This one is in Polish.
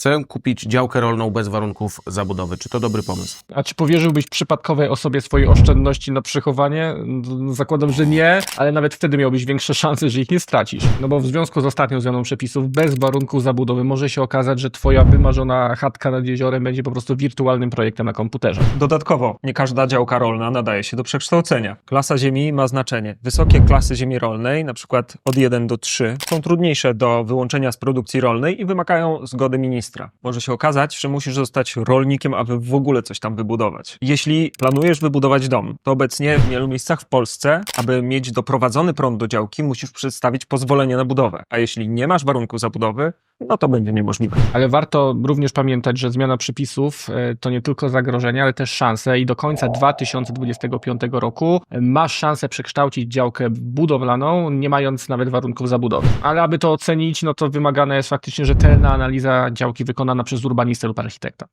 chcę kupić działkę rolną bez warunków zabudowy. Czy to dobry pomysł? A czy powierzyłbyś przypadkowej osobie swoje oszczędności na przechowanie? Zakładam, że nie, ale nawet wtedy miałbyś większe szanse, że ich nie stracisz. No bo w związku z ostatnią zmianą przepisów bez warunków zabudowy może się okazać, że twoja wymarzona chatka nad jeziorem będzie po prostu wirtualnym projektem na komputerze. Dodatkowo, nie każda działka rolna nadaje się do przekształcenia. Klasa ziemi ma znaczenie. Wysokie klasy ziemi rolnej, na przykład od 1 do 3, są trudniejsze do wyłączenia z produkcji rolnej i wymagają zgody ministra. Może się okazać, że musisz zostać rolnikiem, aby w ogóle coś tam wybudować. Jeśli planujesz wybudować dom, to obecnie w wielu miejscach w Polsce, aby mieć doprowadzony prąd do działki, musisz przedstawić pozwolenie na budowę. A jeśli nie masz warunków zabudowy, no to będzie niemożliwe. Ale warto również pamiętać, że zmiana przepisów e, to nie tylko zagrożenie, ale też szanse i do końca 2025 roku e, masz szansę przekształcić działkę budowlaną, nie mając nawet warunków zabudowy. Ale aby to ocenić, no to wymagana jest faktycznie rzetelna analiza działki wykonana przez urbanistę lub architekta.